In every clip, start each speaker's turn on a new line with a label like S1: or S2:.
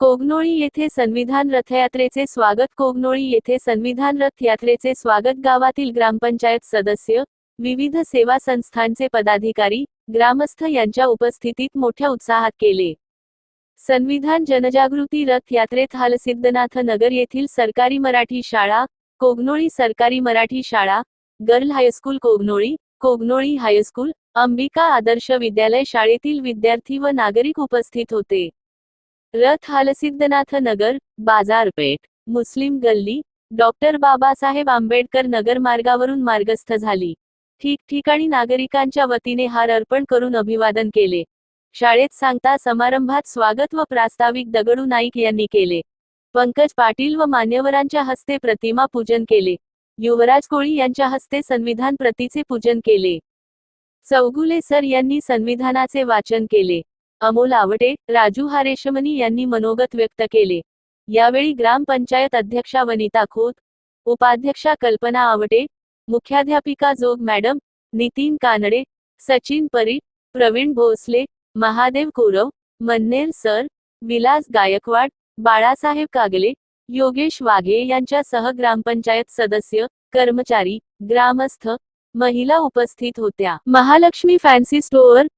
S1: कोगनोळी येथे संविधान रथयात्रेचे स्वागत कोगनोळी येथे संविधान रथयात्रेचे स्वागत गावातील ग्रामपंचायत सदस्य विविध सेवा संस्थांचे पदाधिकारी ग्रामस्थ यांच्या उपस्थितीत मोठ्या उत्साहात केले. संविधान जनजागृती रथ यात्रेत हालसिद्धनाथ नगर येथील सरकारी मराठी शाळा कोगनोळी सरकारी मराठी शाळा girl high school Kognoli Kognoli high school Ambika Adarsh Vidyalaya शाळेतील विद्यार्थी व नागरिक उपस्थित होते. रथ हालसिद्धनाथ नगर बाजारपेठ मुस्लिम गल्ली डॉक्टर बाबासाहेब आंबेडकर नगर मार्गावरून मार्गस्थ झाली. ठिकठिकाणी नागरिकांच्या वतीने हार अर्पण करून अभिवादन केले. शाळेत सांगता समारंभात स्वागत व प्रास्ताविक दगडू नाईक यांनी केले. पंकज पाटील व मान्यवरांच्या हस्ते प्रतिमा पूजन केले. युवराज कोळी यांच्या हस्ते संविधान प्रतीचे पूजन केले. चौगुले सर यांनी संविधानाचे वाचन केले. अमोल आवटे राजू हारेशमनी यांनी मनोगत व्यक्त केले. यावेळी ग्रामपंचायत अध्यक्षा वनिता खोत उपाध्यक्षा कल्पना आवटे मुख्याध्यापिका जोग मॅडम नितीन कानडे सचिन परीट प्रवीण भोसले महादेव कोरव मन्नेर सर विलास गायकवाड बाळासाहेब कागले योगेश वाघे यांच्यासह ग्रामपंचायत सदस्य कर्मचारी ग्रामस्थ महिला उपस्थित होत्या. महालक्ष्मी फॅन्सी स्टोअर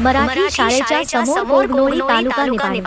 S2: Marathi शाळेच्या समोर कोगनोळी तालुका निपाणी